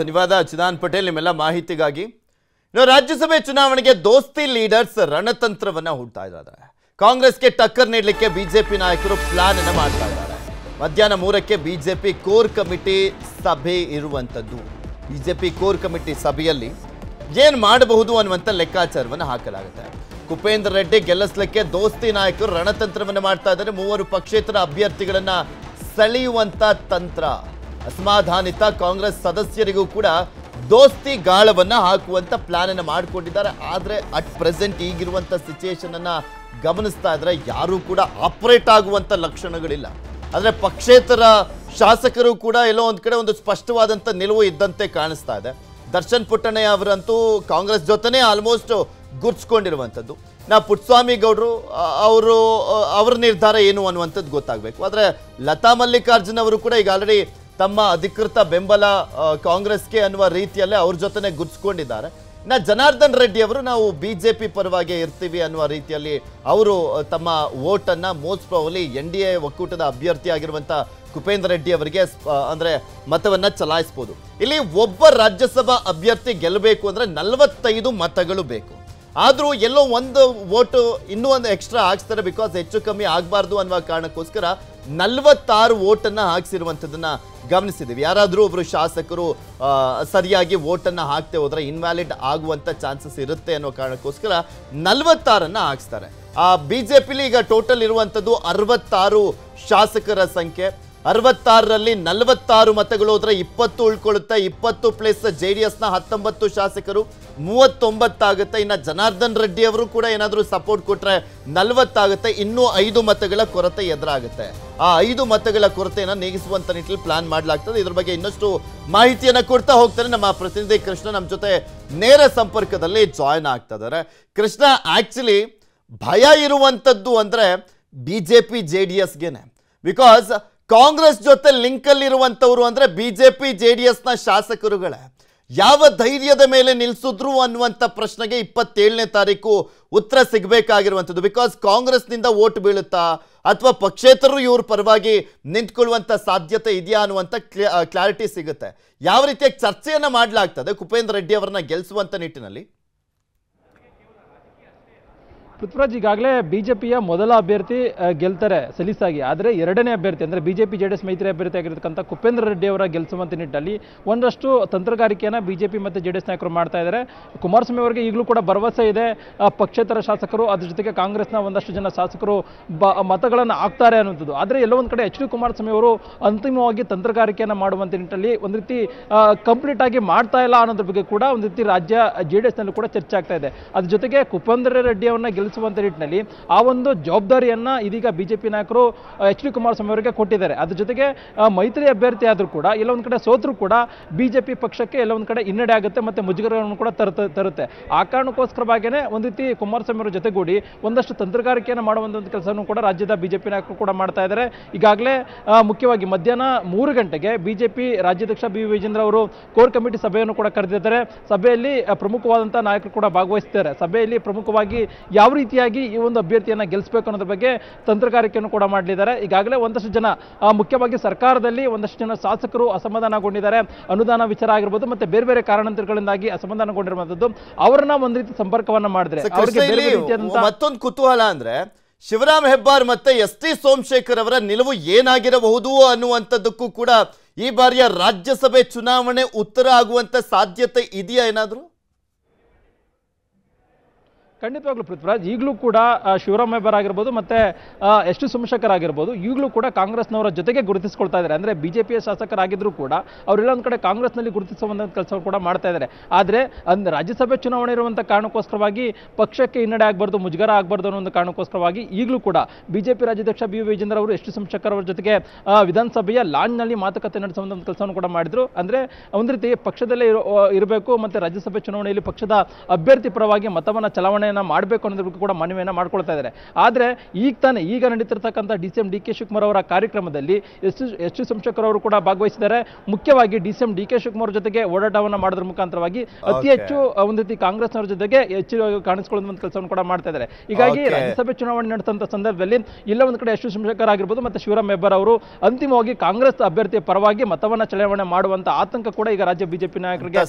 ಧನ್ಯವಾದ. ಚಿದಾನ್ ಪಟೇಲ್ ನಿಮ್ಮೆಲ್ಲ ಮಾಹಿತಿಗಾಗಿ. ಇನ್ನು ರಾಜ್ಯಸಭೆ ಚುನಾವಣೆಗೆ ದೋಸ್ತಿ ಲೀಡರ್ಸ್ ರಣತಂತ್ರವನ್ನ ಹೂಡ್ತಾ ಇದ್ದಾರೆ. ಕಾಂಗ್ರೆಸ್ಗೆ ಟಕ್ಕರ್ ನೀಡಲಿಕ್ಕೆ ಬಿಜೆಪಿ ನಾಯಕರು ಪ್ಲಾನ್ ಅನ್ನ ಮಾಡ್ತಾ ಇದ್ದಾರೆ. ಮಧ್ಯಾಹ್ನ ಮೂರಕ್ಕೆ ಬಿಜೆಪಿ ಕೋರ್ ಕಮಿಟಿ ಸಭೆ ಇರುವಂತದ್ದು. ಬಿಜೆಪಿ ಕೋರ್ ಕಮಿಟಿ ಸಭೆಯಲ್ಲಿ ಏನು ಮಾಡಬಹುದು ಅನ್ನುವಂಥ ಲೆಕ್ಕಾಚಾರವನ್ನು ಹಾಕಲಾಗುತ್ತೆ. ಕುಪೇಂದ್ರ ರೆಡ್ಡಿ ಗೆಲ್ಲಿಸಲಿಕ್ಕೆ ದೋಸ್ತಿ ನಾಯಕರು ರಣತಂತ್ರವನ್ನು ಮಾಡ್ತಾ ಇದ್ದಾರೆ. ಮೂವರು ಪಕ್ಷೇತರ ಅಭ್ಯರ್ಥಿಗಳನ್ನ ಸೆಳೆಯುವಂಥ ತಂತ್ರ. ಅಸಮಾಧಾನಿತ ಕಾಂಗ್ರೆಸ್ ಸದಸ್ಯರಿಗೂ ಕೂಡ ದೋಸ್ತಿ ಗಾಳವನ್ನ ಹಾಕುವಂತ ಪ್ಲಾನ್ ಅನ್ನು ಮಾಡಿಕೊಂಡಿದ್ದಾರೆ. ಆದರೆ ಅಟ್ ಪ್ರೆಸೆಂಟ್ ಈಗಿರುವಂತ ಸಿಚುಯೇಷನ್ ಅನ್ನ ಗಮನಿಸ್ತಾ ಇದ್ರೆ ಯಾರೂ ಕೂಡ ಆಪರೇಟ್ ಆಗುವಂತ ಲಕ್ಷಣಗಳಿಲ್ಲ. ಆದರೆ ಪಕ್ಷೇತರ ಶಾಸಕರು ಕೂಡ ಎಲ್ಲೋ ಒಂದು ಕಡೆ ಒಂದು ಸ್ಪಷ್ಟವಾದಂತ ನಿಲುವು ಇದ್ದಂತೆ ಕಾಣಿಸ್ತಾ ಇದೆ. ದರ್ಶನ್ ಪುಟ್ಟಣಯ್ಯ ಅವರಂತೂ ಕಾಂಗ್ರೆಸ್ ಜೊತೆನೇ ಆಲ್ಮೋಸ್ಟ್ ಗುರ್ಸ್ಕೊಂಡಿರುವಂಥದ್ದು ನಾ ಪುಟ್ಸ್ವಾಮಿ ಗೌಡರು ಅವರು ಅವ್ರ ನಿರ್ಧಾರ ಏನು ಅನ್ನುವಂಥದ್ದು ಗೊತ್ತಾಗಬೇಕು. ಆದರೆ ಲತಾ ಮಲ್ಲಿಕಾರ್ಜುನ್ ಅವರು ಕೂಡ ಈಗ ಆಲ್ರೆಡಿ ತಮ್ಮ ಅಧಿಕೃತ ಬೆಂಬಲ ಕಾಂಗ್ರೆಸ್ಗೆ ಅನ್ನುವ ರೀತಿಯಲ್ಲೇ ಅವ್ರ ಜೊತೆನೆ ಗುರ್ಸ್ಕೊಂಡಿದ್ದಾರೆ. ಇನ್ನ ಜನಾರ್ದನ್ ರೆಡ್ಡಿ ಅವರು ನಾವು ಬಿಜೆಪಿ ಪರವಾಗಿ ಇರ್ತೀವಿ ಅನ್ನುವ ರೀತಿಯಲ್ಲಿ ಅವರು ತಮ್ಮ ವೋಟನ್ನ most probably N D A ಒಕ್ಕೂಟದ ಅಭ್ಯರ್ಥಿ ಆಗಿರುವಂತ ಕುಪೇಂದ್ರ ರೆಡ್ಡಿ ಅವರಿಗೆ ಅಂದ್ರೆ ಮತವನ್ನ ಚಲಾಯಿಸಬಹುದು ಇಲ್ಲಿ ಒಬ್ಬ ರಾಜ್ಯಸಭಾ ಅಭ್ಯರ್ಥಿ ಗೆಲ್ಲಬೇಕು ಅಂದ್ರೆ ನಲವತ್ತೈದು ಮತಗಳು ಬೇಕು. ಆದ್ರೂ ಎಲ್ಲೋ ಒಂದು ವೋಟು ಇನ್ನೂ ಒಂದು ಎಕ್ಸ್ಟ್ರಾ ಹಾಕ್ಸ್ತಾರೆ ಬಿಕಾಸ್ ಹೆಚ್ಚು ಕಮ್ಮಿ ಆಗಬಾರ್ದು ಅನ್ನುವ ಕಾರಣಕ್ಕೋಸ್ಕರ ನಲವತ್ತಾರು ಓಟನ್ನು ಹಾಕ್ಸಿರುವಂಥದ್ದನ್ನ ಗಮನಿಸಿದ್ದೀವಿ. ಯಾರಾದರೂ ಒಬ್ಬರು ಶಾಸಕರು ಸರಿಯಾಗಿ ಓಟನ್ನು ಹಾಕ್ತೆ ಹೋದ್ರೆ ಇನ್ವ್ಯಾಲಿಡ್ ಆಗುವಂಥ ಚಾನ್ಸಸ್ ಇರುತ್ತೆ ಅನ್ನೋ ಕಾರಣಕ್ಕೋಸ್ಕರ ನಲವತ್ತಾರನ್ನು ಹಾಕ್ಸ್ತಾರೆ. ಆ ಬಿಜೆಪಿಲಿ ಈಗ ಟೋಟಲ್ ಇರುವಂಥದ್ದು ಅರವತ್ತಾರು ಶಾಸಕರ ಸಂಖ್ಯೆ. ಅರವತ್ತಾರರಲ್ಲಿ ನಲವತ್ತಾರು ಮತಗಳು ಹೋದ್ರೆ ಇಪ್ಪತ್ತು ಉಳ್ಕೊಳ್ಳುತ್ತೆ. ಇಪ್ಪತ್ತು ಪ್ಲಸ್ ಜೆ ಡಿ ಎಸ್ನ ಹತ್ತೊಂಬತ್ತು ಶಾಸಕರು ಮೂವತ್ತೊಂಬತ್ತಾಗುತ್ತೆ. ಇನ್ನು ಜನಾರ್ದನ್ ರೆಡ್ಡಿ ಅವರು ಕೂಡ ಏನಾದರೂ ಸಪೋರ್ಟ್ ಕೊಟ್ಟರೆ ನಲವತ್ತಾಗುತ್ತೆ. ಇನ್ನೂ ಐದು ಮತಗಳ ಕೊರತೆ ಎದುರಾಗುತ್ತೆ. ಆ ಐದು ಮತಗಳ ಕೊರತೆಯನ್ನು ನೀಗಿಸುವಂಥ ನಿಟ್ಟಿನಲ್ಲಿ ಪ್ಲಾನ್ ಮಾಡಲಾಗ್ತದೆ. ಇದ್ರ ಬಗ್ಗೆ ಇನ್ನಷ್ಟು ಮಾಹಿತಿಯನ್ನು ಕೊಡ್ತಾ ಹೋಗ್ತಾರೆ ನಮ್ಮ ಪ್ರತಿನಿಧಿ ಕೃಷ್ಣ ನಮ್ಮ ಜೊತೆ ನೇರ ಸಂಪರ್ಕದಲ್ಲಿ ಜಾಯ್ನ್ ಆಗ್ತಾ ಇದ್ದಾರೆ ಕೃಷ್ಣ ಆ್ಯಕ್ಚುಲಿ ಭಯ ಇರುವಂಥದ್ದು ಅಂದರೆ B J P J D ಎಸ್ಗೆನೆ because Congress ಜೊತೆ ಲಿಂಕಲ್ಲಿರುವಂಥವ್ರು ಅಂದರೆ B J P J D ಎಸ್ನ ಶಾಸಕರುಗಳೇ. ಯಾವ ಧೈರ್ಯದ ಮೇಲೆ ನಿಲ್ಸಿದ್ರು ಅನ್ನುವಂಥ ಪ್ರಶ್ನೆಗೆ ಇಪ್ಪತ್ತೇಳನೇ ತಾರೀಕು ಉತ್ತರ ಸಿಗಬೇಕಾಗಿರುವಂಥದ್ದು. ಬಿಕಾಸ್ ಕಾಂಗ್ರೆಸ್ನಿಂದ ವೋಟ್ ಬೀಳುತ್ತಾ, ಅಥವಾ ಪಕ್ಷೇತರರು ಇವ್ರ ಪರವಾಗಿ ನಿಂತ್ಕೊಳ್ಳುವಂಥ ಸಾಧ್ಯತೆ ಇದೆಯಾ ಅನ್ನುವಂಥ ಕ್ಲಾರಿಟಿ ಸಿಗುತ್ತೆ. ಯಾವ ರೀತಿಯ ಚರ್ಚೆಯನ್ನ ಮಾಡಲಾಗ್ತದೆ ಕುಪೇಂದ್ರ ರೆಡ್ಡಿ ಅವರನ್ನ ಗೆಲ್ಲಿಸುವಂಥ ನಿಟ್ಟಿನಲ್ಲಿ? ಪೃಥ್ವಿರಾಜ್ ಈಗಾಗಲೇ ಬಿಜೆಪಿಯ ಮೊದಲ ಅಭ್ಯರ್ಥಿ ಗೆಲ್ತಾರೆ ಸಲೀಸಾಗಿ. ಆದರೆ ಎರಡನೇ ಅಭ್ಯರ್ಥಿ, ಅಂದರೆ ಬಿಜೆಪಿ ಜೆ ಡಿ ಎಸ್ ಮೈತ್ರಿ ಅಭ್ಯರ್ಥಿ ಆಗಿರ್ತಕ್ಕಂಥ ಕುಪೇಂದ್ರ ರೆಡ್ಡಿ ಅವರ ಗೆಲ್ಸುವಂತ ನಿಟ್ಟಲ್ಲಿ ಒಂದಷ್ಟು ತಂತ್ರಗಾರಿಕೆಯನ್ನು ಬಿಜೆಪಿ ಮತ್ತು ಜೆ ಡಿ ಎಸ್ ನಾಯಕರು ಮಾಡ್ತಾ ಇದ್ದಾರೆ ಕುಮಾರಸ್ವಾಮಿ ಅವರಿಗೆ ಈಗಲೂ ಕೂಡ ಭರವಸೆ ಇದೆ. ಪಕ್ಷೇತರ ಶಾಸಕರು, ಅದ್ರ ಜೊತೆಗೆ ಕಾಂಗ್ರೆಸ್ನ ಒಂದಷ್ಟು ಜನ ಶಾಸಕರು ಬ, ಮತಗಳನ್ನು ಹಾಕ್ತಾರೆ ಅನ್ನುವಂಥದ್ದು. ಆದರೆ ಎಲ್ಲೋ ಒಂದು ಕಡೆ ಎಚ್ ಡಿ ಕುಮಾರಸ್ವಾಮಿ ಅವರು ಅಂತಿಮವಾಗಿ ತಂತ್ರಗಾರಿಕೆಯನ್ನು ಮಾಡುವಂಥ ನಿಟ್ಟಲ್ಲಿ ಒಂದು ರೀತಿ ಕಂಪ್ಲೀಟ್ ಆಗಿ ಮಾಡ್ತಾ ಇಲ್ಲ ಅನ್ನೋದ್ರ ಬಗ್ಗೆ ಕೂಡ ಒಂದು ರೀತಿ ರಾಜ್ಯ ಜೆ ಡಿ ಎಸ್ನಲ್ಲೂ ಕೂಡ ಚರ್ಚೆ ಆಗ್ತಾ ಇದೆ. ಅದ್ರ ಜೊತೆಗೆ ಕುಪೇಂದ್ರ ರೆಡ್ಡಿ ಅವರನ್ನ ಗೆಲ್ಲಿಸುವಂತ ನಿಟ್ಟಿನಲ್ಲಿ ಆ ಒಂದು ಜವಾಬ್ದಾರಿಯನ್ನ ಇದೀಗ ಬಿಜೆಪಿ ನಾಯಕರು ಎಚ್ ಡಿ ಕುಮಾರಸ್ವಾಮಿ ಅವರಿಗೆ ಕೊಟ್ಟಿದ್ದಾರೆ. ಅದ್ರ ಜೊತೆಗೆ ಮೈತ್ರಿ ಅಭ್ಯರ್ಥಿ ಆದರೂ ಕೂಡ ಎಲ್ಲ ಒಂದು ಕಡೆ ಸೋತರೂ ಕೂಡ ಬಿಜೆಪಿ ಪಕ್ಷಕ್ಕೆ ಎಲ್ಲ ಒಂದು ಕಡೆ ಹಿನ್ನಡೆ ಆಗುತ್ತೆ ಮತ್ತೆ ಮುಜುಗರವನ್ನು ಕೂಡ ತರುತ್ತೆ ತರುತ್ತೆ. ಆ ಕಾರಣಕ್ಕೋಸ್ಕರವಾಗಿಯೇ ಒಂದು ರೀತಿ ಕುಮಾರಸ್ವಾಮಿ ಅವರ ಜೊತೆಗೂಡಿ ಒಂದಷ್ಟು ತಂತ್ರಗಾರಿಕೆಯನ್ನು ಮಾಡುವಂಥ ಒಂದು ಕೆಲಸವನ್ನು ಕೂಡ ರಾಜ್ಯದ ಬಿಜೆಪಿ ನಾಯಕರು ಕೂಡ ಮಾಡ್ತಾ ಇದ್ದಾರೆ ಈಗಾಗಲೇ ಮುಖ್ಯವಾಗಿ ಮಧ್ಯಾಹ್ನ ಮೂರು ಗಂಟೆಗೆ ಬಿಜೆಪಿ ರಾಜ್ಯಾಧ್ಯಕ್ಷ ಬಿ ವಿಜೇಂದ್ರ ಅವರು ಕೋರ್ ಕಮಿಟಿ ಸಭೆಯನ್ನು ಕೂಡ ಕರೆದಿದ್ದಾರೆ. ಸಭೆಯಲ್ಲಿ ಪ್ರಮುಖವಾದಂಥ ನಾಯಕರು ಕೂಡ ಭಾಗವಹಿಸ್ತಾರೆ ಸಭೆಯಲ್ಲಿ ಪ್ರಮುಖವಾಗಿ ಯಾವ ರೀತಿಯಾಗಿ ಈ ಒಂದು ಅಭ್ಯರ್ಥಿಯನ್ನು ಗೆಲ್ಲಿಸಬೇಕು ಅನ್ನೋದ್ರ ಬಗ್ಗೆ ತಂತ್ರಗಾರಿಕೆಯನ್ನು ಕೂಡ ಮಾಡಲಿದ್ದಾರೆ. ಈಗಾಗಲೇ ಒಂದಷ್ಟು ಜನ ಮುಖ್ಯವಾಗಿ ಸರ್ಕಾರದಲ್ಲಿ ಒಂದಷ್ಟು ಜನ ಶಾಸಕರು ಅಸಮಾಧಾನಗೊಂಡಿದ್ದಾರೆ. ಅನುದಾನ ವಿಚಾರ ಆಗಿರ್ಬೋದು ಮತ್ತೆ ಬೇರೆ ಬೇರೆ ಕಾರಣಾಂತರಗಳಿಂದಾಗಿ ಅಸಮಾಧಾನಗೊಂಡಿರುವಂಥದ್ದು ಅವರನ್ನ ಒಂದ್ ರೀತಿ ಸಂಪರ್ಕವನ್ನ ಮಾಡಿದ್ರೆ ಮತ್ತೊಂದು ಕುತೂಹಲ ಅಂದ್ರೆ ಶಿವರಾಮ್ ಹೆಬ್ಬಾರ್ ಮತ್ತೆ ಎಸ್ ಟಿ ಸೋಮಶೇಖರ್ ಅವರ ನಿಲುವು ಏನಾಗಿರಬಹುದು ಅನ್ನುವಂಥದ್ದಕ್ಕೂ ಕೂಡ ಈ ಬಾರಿಯ ರಾಜ್ಯಸಭೆ ಚುನಾವಣೆ ಉತ್ತರ ಆಗುವಂತ ಸಾಧ್ಯತೆ ಇದೆಯಾ ಏನಾದ್ರು? ಖಂಡಿತವಾಗ್ಲೂ ಪೃಥ್ವಿರಾಜ್, ಈಗಲೂ ಕೂಡ ಶಿವರಾಮ್ ಹೆಬ್ಬಾರ್ ಆಗಿರ್ಬೋದು ಮತ್ತೆ ಎಸ್ ಟಿ ಸೋಮಶೇಖರ್ ಆಗಿರ್ಬೋದು, ಈಗಲೂ ಕೂಡ ಕಾಂಗ್ರೆಸ್ನವರ ಜೊತೆಗೆ ಗುರುತಿಸ್ಕೊಳ್ತಾ ಇದ್ದಾರೆ. ಅಂದ್ರೆ ಬಿಜೆಪಿಯ ಶಾಸಕರಾಗಿದ್ದರೂ ಕೂಡ ಅವರೆಲ್ಲ ಒಂದು ಕಡೆ ಕಾಂಗ್ರೆಸ್ನಲ್ಲಿ ಗುರುತಿಸುವಂಥ ಕೆಲಸ ಕೂಡ ಮಾಡ್ತಾ ಇದ್ದಾರೆ. ಆದರೆ, ಅಂದ್ ರಾಜ್ಯಸಭೆ ಚುನಾವಣೆ ಇರುವಂತ ಕಾರಣಕ್ಕೋಸ್ಕರವಾಗಿ ಪಕ್ಷಕ್ಕೆ ಹಿನ್ನಡೆ ಆಗಬಾರ್ದು, ಮುಜುಗರ ಆಗಬಾರ್ದು ಅನ್ನೋ ಒಂದು ಕಾರಣಕ್ಕೋಸ್ಕರವಾಗಿ ಈಗಲೂ ಕೂಡ ಬಿಜೆಪಿ ರಾಜ್ಯಾಧ್ಯಕ್ಷ ಬಿ ವಿಜೇಂದ್ರ ಅವರು, ಎಸ್ ಟಿ ಸೋಮಶೇಖರ್ ಅವರ ಜೊತೆಗೆ ವಿಧಾನಸಭೆಯ ಲಾಂಜ್ನಲ್ಲಿ ಮಾತುಕತೆ ನಡೆಸುವಂಥ ಒಂದು ಕೆಲಸವನ್ನು ಕೂಡ ಮಾಡಿದ್ರು. ಅಂದ್ರೆ ಒಂದು ರೀತಿ ಪಕ್ಷದಲ್ಲೇ ಇರೋ- ಇರಬೇಕು, ಮತ್ತೆ ರಾಜ್ಯಸಭೆ ಚುನಾವಣೆಯಲ್ಲಿ ಪಕ್ಷದ ಅಭ್ಯರ್ಥಿ ಪರವಾಗಿ ಮತವನ್ನ ಚಲಾವಣೆ ಚುನಾವಣೆಯನ್ನು ಮಾಡಬೇಕು ಅನ್ನೋದ್ರ ಕೂಡ ಮನವಿಯನ್ನು ಮಾಡ್ಕೊಳ್ತಾ ಇದ್ದಾರೆ. ಆದರೆ ಈಗ ತಾನೇ ಈಗ ನಡೀತಿರ್ತಕ್ಕಂಥ D C M D K Shivakumar ಅವರ ಕಾರ್ಯಕ್ರಮದಲ್ಲಿ ಎಸ್ ಎಸ್ ಟಿ ಸೋಮಶೇಖರ್ ಅವರು ಕೂಡ ಭಾಗವಹಿಸಿದ್ದಾರೆ. ಮುಖ್ಯವಾಗಿ D C M D K Shivakumar ಜೊತೆಗೆ ಓಡಾಟವನ್ನು ಮಾಡೋದ್ರ ಮುಖಾಂತರವಾಗಿ ಅತಿ ಹೆಚ್ಚು ಒಂದು ರೀತಿ ಕಾಂಗ್ರೆಸ್ನವರ ಜೊತೆಗೆ ಹೆಚ್ಚು ಕಾಣಿಸ್ಕೊಳ್ಳುವಂತ ಕೆಲಸವನ್ನು ಕೂಡ ಮಾಡ್ತಾ ಇದ್ದಾರೆ. ಹೀಗಾಗಿ ರಾಜ್ಯಸಭೆ ಚುನಾವಣೆ ನಡೆಸಿದಂಥ ಸಂದರ್ಭದಲ್ಲಿ ಇಲ್ಲ ಒಂದು ಕಡೆ ಎಸ್ ಟಿ ಸೋಮಶೇಖರ್ ಆಗಿರ್ಬೋದು ಮತ್ತೆ ಶಿವರಾಮ್ ಹೆಬ್ಬಾರ್ ಅವರು ಅಂತಿಮವಾಗಿ ಕಾಂಗ್ರೆಸ್ ಅಭ್ಯರ್ಥಿಯ ಪರವಾಗಿ ಮತವನ್ನ ಚಲಾವಣೆ ಮಾಡುವಂತ ಆತಂಕ ಕೂಡ ಈಗ ರಾಜ್ಯ ಬಿಜೆಪಿ ನಾಯಕರಿಗೆ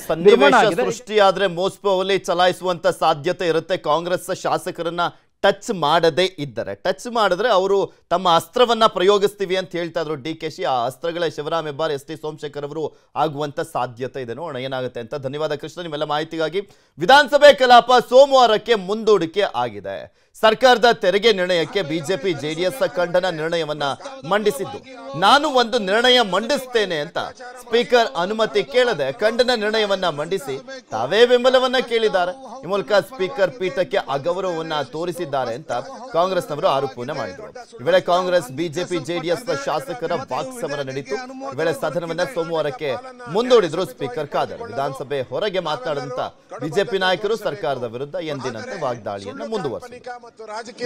ಸೃಷ್ಟಿಯಾದ್ರೆ ಮೋಸ್ಟ್ ಪವಲಿ ಚಲಾಯಿಸುವಂತ ಸಾಧ್ಯತೆ ಇರುತ್ತೆ ಕಾಂಗ್ರೆಸ್ ಶಾಸಕರನ್ನ ಟಚ್ ಮಾಡದೇ ಇದ್ದರೆ. ಟಚ್ ಮಾಡಿದ್ರೆ ಅವರು ತಮ್ಮ ಅಸ್ತ್ರವನ್ನ ಪ್ರಯೋಗಿಸ್ತೀವಿ ಅಂತ ಹೇಳ್ತಾ ಇದ್ರು ಡಿ ಕೆ ಶಿ. ಆ ಅಸ್ತ್ರಗಳ ಶಿವರಾಮ್ ಹೆಬ್ಬಾರ್, ಎಸ್ ಟಿ ಸೋಮಶೇಖರ್ ಅವರು ಆಗುವಂತ ಸಾಧ್ಯತೆ ಇದೆ. ನೋಡೋಣ ಏನಾಗುತ್ತೆ ಅಂತ. ಧನ್ಯವಾದ ಕೃಷ್ಣ ನಿಮ್ಮೆಲ್ಲ ಮಾಹಿತಿಗಾಗಿ ವಿಧಾನಸಭೆ ಕಲಾಪ ಸೋಮವಾರಕ್ಕೆ ಮುಂದೂಡಿಕೆ ಆಗಿದೆ. ಸರ್ಕಾರದ ತೆರಿಗೆ ನಿರ್ಣಯಕ್ಕೆ ಬಿಜೆಪಿ ಜೆಡಿಎಸ್ ಖಂಡನ ನಿರ್ಣಯವನ್ನ ಮಂಡಿಸಿದ್ದು. ನಾನು ಒಂದು ನಿರ್ಣಯ ಮಂಡಿಸ್ತೇನೆ ಅಂತ ಸ್ಪೀಕರ್ ಅನುಮತಿ ಕೇಳದೆ ಖಂಡನ ನಿರ್ಣಯವನ್ನ ಮಂಡಿಸಿ ತಾವೇ ಬೆಂಬಲವನ್ನ ಕೇಳಿದ್ದಾರೆ. ಈ ಮೂಲಕ ಸ್ಪೀಕರ್ ಪೀಠಕ್ಕೆ ಅಗೌರವವನ್ನ ತೋರಿಸಿದ್ದಾರೆ ಅಂತ ಕಾಂಗ್ರೆಸ್ನವರು ಆರೋಪವನ್ನ ಮಾಡಿದರು. ಈ ವೇಳೆ ಕಾಂಗ್ರೆಸ್, ಬಿಜೆಪಿ, ಜೆಡಿಎಸ್ ಶಾಸಕರ ವಾಕ್ಸಮರ ನಡೀತು. ಈ ವೇಳೆ ಸದನವನ್ನ ಸೋಮವಾರಕ್ಕೆ ಮುಂದೂಡಿದ್ರು ಸ್ಪೀಕರ್ ಖಾದರ್. ವಿಧಾನಸಭೆ ಹೊರಗೆ ಮಾತನಾಡಿದಂತ ಬಿಜೆಪಿ ನಾಯಕರು ಸರ್ಕಾರದ ವಿರುದ್ಧ ಎಂದಿನಂತೆ ವಾಗ್ದಾಳಿಯನ್ನ ಮುಂದುವರೆಸಿದರು.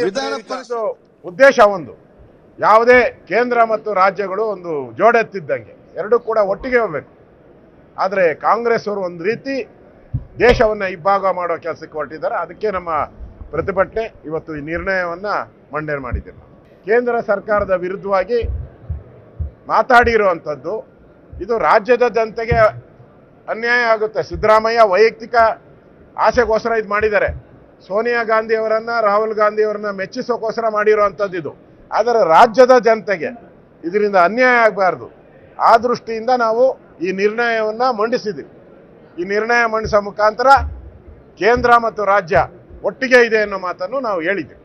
ವಿಧಾನ ಪರಿಷತ್ ಉದ್ದೇಶ ಒಂದು. ಯಾವುದೇ ಕೇಂದ್ರ ಮತ್ತು ರಾಜ್ಯಗಳು ಒಂದು ಜೋಡೆತ್ತಿದ್ದಂಗೆ. ಎರಡೂ ಕೂಡ ಒಟ್ಟಿಗೆ ಹೋಗ್ಬೇಕು. ಆದರೆ ಕಾಂಗ್ರೆಸ್ ಅವರು ಒಂದು ರೀತಿ ದೇಶವನ್ನ ಇಬ್ಬಾಗ ಮಾಡೋ ಕೆಲಸಕ್ಕೆ ಹೊರಟಿದ್ದಾರೆ. ಅದಕ್ಕೆ ನಮ್ಮ ಪ್ರತಿಭಟನೆ ಇವತ್ತು ಈ ನಿರ್ಣಯವನ್ನ ಮಂಡನೆ ಮಾಡಿದ್ದೇವೆ. ಕೇಂದ್ರ ಸರ್ಕಾರದ ವಿರುದ್ಧವಾಗಿ ಮಾತಾಡಿರುವಂಥದ್ದು ಇದು ರಾಜ್ಯದ ಜನತೆಗೆ ಅನ್ಯಾಯ ಆಗುತ್ತೆ. ಸಿದ್ದರಾಮಯ್ಯ ವೈಯಕ್ತಿಕ ಆಸೆಗೋಸ್ಕರ ಇದು ಮಾಡಿದ್ದಾರೆ. ಸೋನಿಯಾ ಗಾಂಧಿ ಅವರನ್ನ ರಾಹುಲ್ ಗಾಂಧಿ ಅವರನ್ನ ಮೆಚ್ಚಿಸೋಕೋಸ್ಕರ ಮಾಡಿರುವಂಥದ್ದು ಇದು. ಆದರೆ ರಾಜ್ಯದ ಜನತೆಗೆ ಇದರಿಂದ ಅನ್ಯಾಯ ಆಗಬಾರ್ದು. ಆ ದೃಷ್ಟಿಯಿಂದ ನಾವು ಈ ನಿರ್ಣಯವನ್ನ ಮಂಡಿಸಿದ್ದೀವಿ. ಈ ನಿರ್ಣಯ ಮಂಡಿಸೋ ಮುಖಾಂತರ ಕೇಂದ್ರ ಮತ್ತು ರಾಜ್ಯ ಒಟ್ಟಿಗೆ ಇದೆ ಅನ್ನೋ ಮಾತನ್ನು ನಾವು ಹೇಳಿದ್ದೇವೆ.